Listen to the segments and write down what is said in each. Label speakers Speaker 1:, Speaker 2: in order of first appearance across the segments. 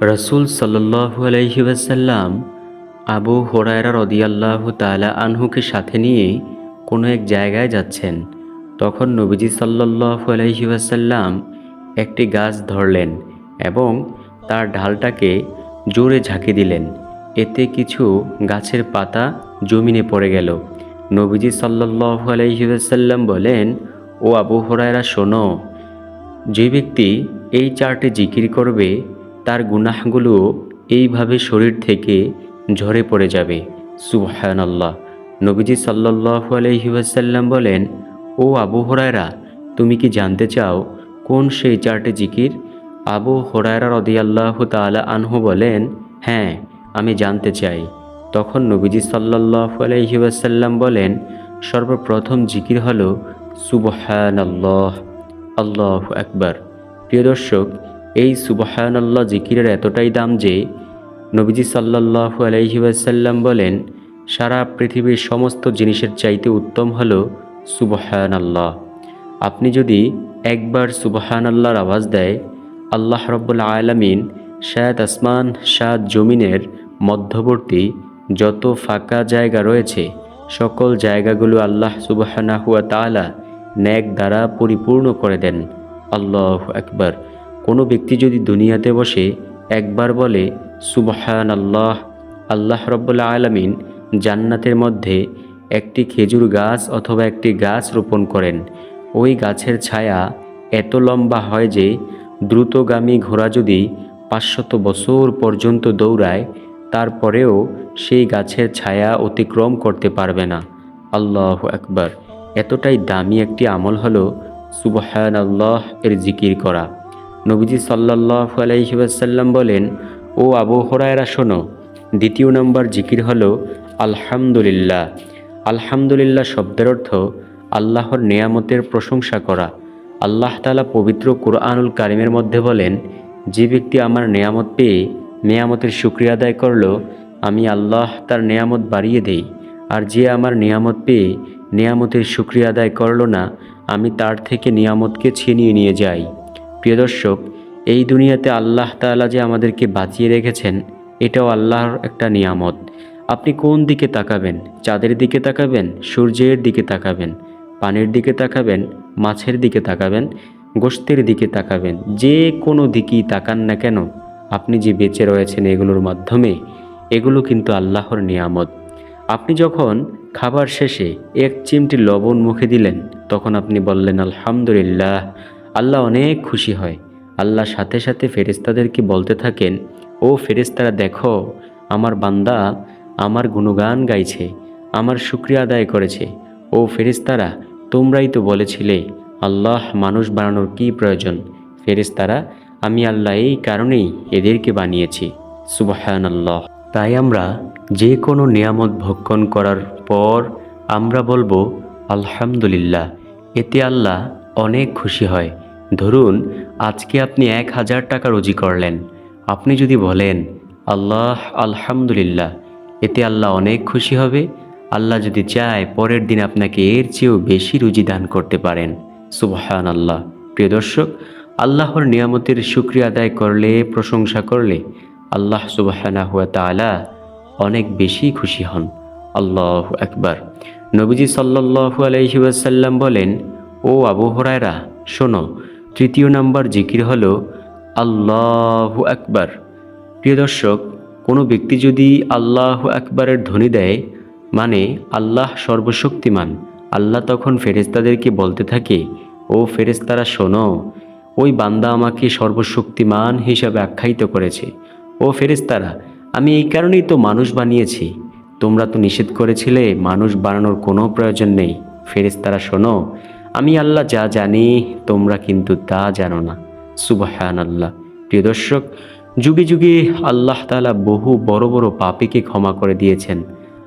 Speaker 1: রসুল সাল্লু আলহিবাসাল্লাম আবু হোরায়রা রদিয়াল্লাহ তালা আনহুকে সাথে নিয়ে কোনো এক জায়গায় যাচ্ছেন। তখন নবীজি সাল্লাহু আলহিবাসাল্লাম একটি গাছ ধরলেন এবং তার ঢালটাকে জোরে ঝাঁকি দিলেন। এতে কিছু গাছের পাতা জমিনে পড়ে গেল। নবীজি সাল্লাহু আলহিবাসাল্লাম বলেন, ও আবু হোরায়রা, শোনো, যে ব্যক্তি এই চারটি জিকির করবে তার গুনাহগুলো এইভাবে শরীর থেকে ঝরে পড়ে যাবে। সুবহান আল্লাহ নবীজি সাল্লাহ আলহিউসাল্লাম বলেন, ও আবু হরায়রা, তুমি কি জানতে চাও কোন সেই চারটি জিকির? আবু হরায়রা রদিয়াল্লাহ তালা আনহু বলেন হ্যাঁ আমি জানতে চাই। তখন নবীজি সাল্লাহ আলহিউসাল্লাম বলেন, সর্বপ্রথম জিকির হল সুবহান আল্লাহ আল্লাহ একবার প্রিয় দর্শক এই সুবহান জিকিরের এতটাই দাম যে নবীজি সাল্লাহু আলহি ওয়াসাল্লাম বলেন, সারা পৃথিবীর সমস্ত জিনিসের চাইতে উত্তম হল সুবহায়নল্লাহ আপনি যদি একবার সুবহান আল্লাহর আওয়াজ দেয়, আল্লাহ রব্বুল্লা আলমিন শায়দ আসমান শাদ জমিনের মধ্যবর্তী যত ফাঁকা জায়গা রয়েছে, সকল জায়গাগুলো আল্লাহ সুবহানা হুয়া তালা ন্যাক দ্বারা পরিপূর্ণ করে দেন। আল্লাহ একবার কোনো ব্যক্তি যদি দুনিয়াতে বসে একবার বলে সুবহান আল্লাহ আল্লাহ রব্বুল্লা আলমিন জান্নাতের মধ্যে একটি খেজুর গাছ অথবা একটি গাছ রোপণ করেন, ওই গাছের ছায়া এত লম্বা হয় যে দ্রুতগামী ঘোড়া যদি পাঁচশত বছর পর্যন্ত দৌড়ায়, তারপরেও সেই গাছের ছায়া অতিক্রম করতে পারবে না। আল্লাহ একবার এতটাই দামি একটি আমল হলো সুবহান আল্লাহ এর জিকির করা। নবীজি সাল্লাহ আলাইসাল্লাম বলেন, ও আবু হরায়রা, শোনো, দ্বিতীয় নম্বর জিকির হল, আলহামদুলিল্লাহ। আলহামদুলিল্লাহ শব্দের অর্থ, আল্লাহর নেয়ামতের প্রশংসা করা। আল্লাহ তালা পবিত্র কুরআনুল কারিমের মধ্যে বলেন, যে ব্যক্তি আমার নেয়ামত পেয়ে নেয়ামতের শুক্রিয়া আদায় করল, আমি আল্লাহ তার নেয়ামত বাড়িয়ে দেই। আর যে আমার নিয়ামত পেয়ে নিয়ামতের শুক্রিয়া আদায় করল না, আমি তার থেকে নিয়ামতকে ছিনিয়ে নিয়ে যাই। প্রিয় দর্শক, এই দুনিয়াতে আল্লাহ তাআলা যে আমাদেরকে বাঁচিয়ে রেখেছেন, এটাও আল্লাহর একটা নিয়ামত। আপনি কোন দিকে তাকাবেন? চাঁদের দিকে তাকাবেন? সূর্যের দিকে তাকাবেন? পানির দিকে তাকাবেন? মাছের দিকে তাকাবেন? গোস্তের দিকে তাকাবেন? যে কোনো দিকেই তাকান না কেন, আপনি যে বেঁচে রয়েছেন এগুলোর মাধ্যমে, এগুলো কিন্তু আল্লাহর নিয়ামত। আপনি যখন খাবার শেষে এক চিমটি লবণ মুখে দিলেন, তখন আপনি বললেন, আলহামদুলিল্লাহ। আল্লাহ অনেক খুশি হয়। আল্লাহ সাথে সাথে ফেরেস্তাদেরকে বলতে থাকেন, ও ফেরেস্তারা দেখো, আমার বান্দা আমার গুণগান গাইছে, আমার শুক্রিয়া আদায় করেছে। ও ফেরেস্তারা তোমরাই তো বলেছিলে, আল্লাহ মানুষ বানানোর কি প্রয়োজন? ফেরেস্তারা আমি আল্লাহ এই কারণেই এদেরকে বানিয়েছি। সুবাহান আল্লাহ তাই আমরা যে কোনো নিয়ামত ভক্ষণ করার পর আমরা বলব, আলহামদুলিল্লাহ। এতে আল্লাহ অনেক খুশি হয়। ধরুন, আজকে আপনি এক হাজার টাকা রুজি করলেন। আপনি যদি বলেন, আল্লাহ, আলহামদুলিল্লাহ, এতে আল্লাহ অনেক খুশি হবে। আল্লাহ যদি চায়, পরের দিন আপনাকে এর চেয়েও বেশি রুজি দান করতে পারেন। সুবহান আল্লাহ প্রিয় দর্শক, আল্লাহর নিয়ামতের শুক্রিয়া আদায় করলে, প্রশংসা করলে আল্লাহ সুবাহানা হুয়া তালা অনেক বেশি খুশি হন। আল্লাহ একবার নবীজি সাল্লাহু আলহি ওয়াসাল্লাম বলেন, ও আবু হরায়রা, শোনো তৃতীয় নাম্বার জিকির হল, আল্লাহু আকবার। প্রিয় দর্শক, কোনো ব্যক্তি যদি আল্লাহ আকবরের ধ্বনি দেয় মানে আল্লাহ সর্বশক্তিমান, আল্লাহ তখন ফেরেস্তাদেরকে বলতে থাকে, ও ফেরেস্তারা শোনো, ওই বান্দা আমাকে সর্বশক্তিমান হিসাবে আখ্যায়িত করেছে। ও ফেরেস্তারা আমি এই কারণেই তো মানুষ বানিয়েছি। তোমরা তো নিষেধ করেছিলে, মানুষ বানানোর কোনো প্রয়োজন নেই। ফেরেস্তারা শোনো আমি আল্লাহ যা জানি, তোমরা কিন্তু তা জানো না। সুবাহান আল্লাহ প্রিয় দর্শক, যুগে যুগে আল্লাহ তালা বহু বড় বড় পাপিকে ক্ষমা করে দিয়েছেন।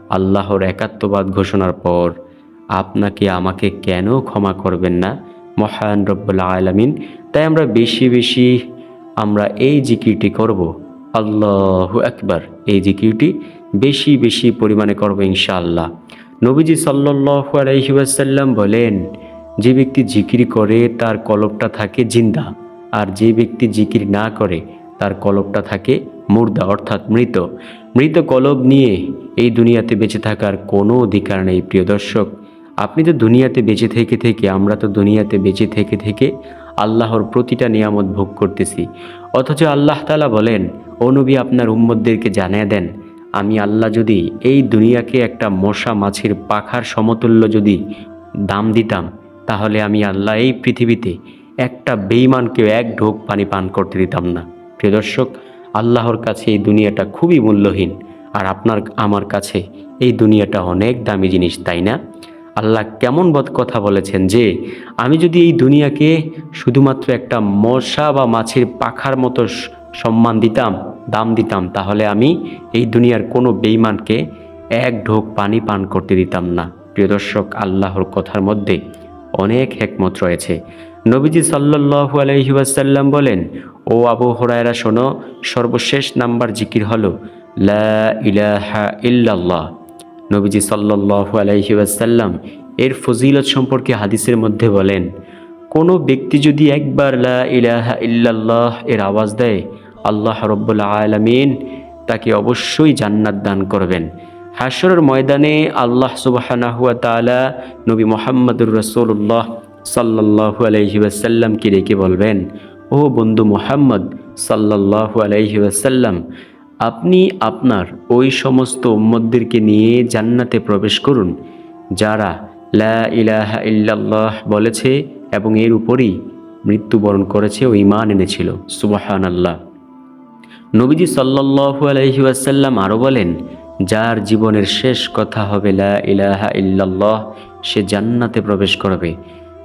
Speaker 1: আল্লাহর একাত্মবাদ ঘোষণার পর আপনাকে আমাকে কেন ক্ষমা করবেন না? মহান রব্বুল্লা আলমিন। তাই আমরা বেশি বেশি আমরা এই জিকিরটি করব। আল্লাহ একবার এই জিকিরটি বেশি বেশি পরিমাণে করব ইনশাআল্লাহ। নবীজি সাল্লাহ আলহিউসাল্লাম বলেন যে ব্যক্তি জিকির করে, তার কলবটা থাকে জিন্দা, আর যে ব্যক্তি জিকির না করে, তার কলবটা থাকে মুর্দা, অর্থাৎ মৃত। মৃত কলব নিয়ে এই দুনিয়াতে বেঁচে থাকার কোনো অধিকার নেই, প্রিয় দর্শক। আপনি তো দুনিয়াতে বেঁচে থেকে থেকে, আমরা তো দুনিয়াতে বেঁচে থেকে থেকে আল্লাহর প্রতিটা নিয়ামত ভোগ করতেছি। অথচ আল্লাহ তালা বলেন নবী, আপনার উম্মদদেরকে জানিয়ে দেন, আমি আল্লাহ যদি এই দুনিয়াকে একটা মশা মাছির পাখার সমতুল্য যদি দাম দিতাম তাহলে আমি আল্লাহ এই পৃথিবীতে একটা বেইমানকেও এক ঢোক পানি পান করতে দিতাম না। প্রিয় দর্শক, আল্লাহর কাছে এই দুনিয়াটা খুবই মূল্যহীন, আর আপনার, আমার কাছে এই দুনিয়াটা অনেক দামি জিনিস, তাই না? আল্লাহ কেমন বদ কথা বলেছেন যে, আমি যদি এই দুনিয়াকে শুধুমাত্র একটা মশা বা মাছের পাখার মতো সম্মান দিতাম, দাম দিতাম, তাহলে আমি এই দুনিয়ার কোনো বেইমানকে এক ঢোক পানি পান করতে দিতাম না। প্রিয় দর্শক, আল্লাহর কথার মধ্যে অনেক একমত রয়েছে। নবীজি সাল্লাল্লাহু আলাইহি ওয়াসাল্লাম বলেন, ও আবু হুরায়রা, শোনো, সর্বশেষ নাম্বার জিকির হল, লা ইল্লাল্লাহ। নবীজি সাল্লাল্লাহু আলাইহি ওয়াসাল্লাম এর ফজিলত সম্পর্কে হাদিসের মধ্যে বলেন, কোনো ব্যক্তি যদি একবার লা ইলাহা ইল্লাল্লাহ এর আওয়াজ দেয়, আল্লাহ রব্বুল আলামিন তাকে অবশ্যই জান্নাত দান করবেন। হাসরের ময়দানে আল্লাহ সুবহানাহু ওয়া নবী মুহাম্মদুর রাসূলুল্লাহ সাল্লাল্লাহু আলাইহি ওয়াসাল্লামকে ডেকে বলবেন, ও বন্ধু মোহাম্মদ সাল্লাল্লাহু আলাইহি ওয়াসাল্লাম, আপনি আপনার ওই সমস্ত উম্মতদেরকে নিয়ে জান্নাতে প্রবেশ করুন, যারা লা ইলাহা ইল্লাল্লাহ বলেছে এবং এর উপরই মৃত্যুবরণ করেছে ও ইমান এনেছিল। সুবাহান আল্লাহ নবীজি সাল্লাল্লাহু আলাইহি ওয়াসাল্লাম আরও বলেন যার জীবনের শেষ কথা হবে লা ইলাহা ইল্লাল্লাহ, সে জান্নাতে প্রবেশ করবে।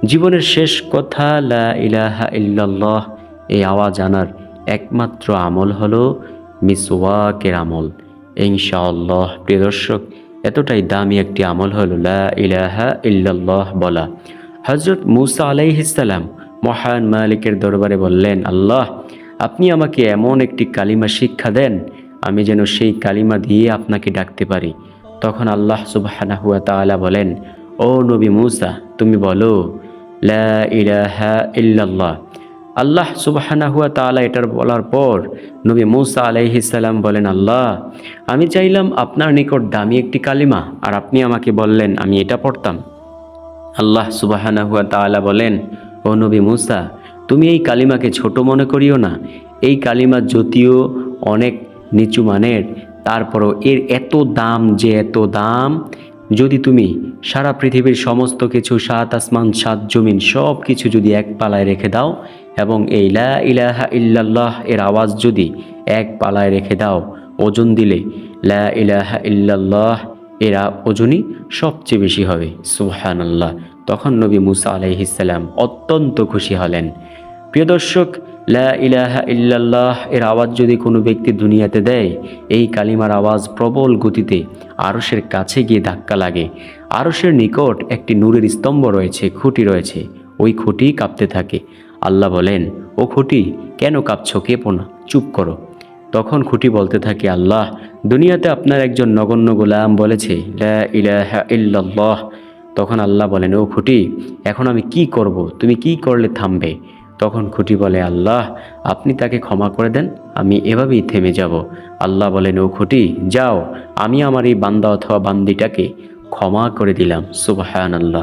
Speaker 1: জীবনের শেষ কথা লা ইলাহা ইল্লাল্লাহ, এই আওয়াজ আনার একমাত্র আমল হলো মিসওয়াকের আমল। ইনশাআল্লাহ, প্রিয় দর্শক, এতটাই দামি একটি আমল হলো লা ইলাহা ইল্লাল্লাহ বলা। হজরত মুসা আলাইহিসাল্লাম মহান মালিকের দরবারে বললেন, আল্লাহ, আপনি আমাকে এমন একটি কালিমা শিক্ষা দেন আমি যেন সেই কালিমা দিয়ে আপনাকে ডাকতে পারি। তখন আল্লাহ তাআলা বলেন, ও নবী মুসা, তুমি বলো, লা আল্লাহ সুবহানাহু ওয়া তাআলা এটার বলার পর নবী মুসা আলাইহিস সালাম বলেন, আল্লাহ, আমি চাইলাম আপনার নিকট দামি একটি কালিমা, আর আপনি আমাকে বললেন, আমি এটা পড়তাম। আল্লাহ সুবাহানা হুয়া তাআলা বলেন, ও নবী মুসা, তুমি এই কালিমাকে ছোট মনে করিও না। এই কালিমা যদিও অনেক নিচু মানের, তারপরও এর এত দাম যে এত দাম, যদি তুমি সারা পৃথিবীর সমস্ত কিছু, সাত আসমান, সাত জমিন, সব কিছু যদি এক পালায় রেখে দাও এবং এই লা ইলাহা ইল্লাল্লাহ এর আওয়াজ যদি এক পালায় রেখে দাও, ওজন দিলে লা ইলাহা ইল্লাল্লাহ এরা ওজনই সবচেয়ে বেশি হবে। আল্লাহ তখন নবী মুসা আলাইহিসাল্লাম অত্যন্ত খুশি হলেন। প্রিয় দর্শক লা ইলাহা ইল্লাল্লাহ এর আওয়াজ যদি কোনো ব্যক্তি দুনিয়াতে দেয়, এই কালিমার আওয়াজ প্রবল গতিতে আরশের কাছে গিয়ে ধাক্কা লাগে। আরশের নিকট একটি নূরের স্তম্ভ রয়েছে, খুঁটি রয়েছে। ওই খুঁটি কাঁপতে থাকে। আল্লাহ বলেন, ও খুঁটি, কেন কাঁপছো? কেঁপো না, চুপ করো। তখন খুঁটি বলতে থাকে, আল্লাহ, দুনিয়াতে আপনার একজন নগণ্য গোলাম বলেছে, লা ইলাহা ইল্লাল্লাহ। তখন আল্লাহ বলেন, ও খুঁটি, এখন আমি কি করব? তুমি কি করলে থামবে? তখন খুঁটি বলে, আল্লাহ, আপনি তাকে ক্ষমা করে দেন, আমি এভাবেই থেমে যাব। আল্লাহ বলেন ও খুঁটি, যাও, আমি আমার এই বান্দা অথবা বান্দিটাকে ক্ষমা করে দিলাম। সুবাহান আল্লাহ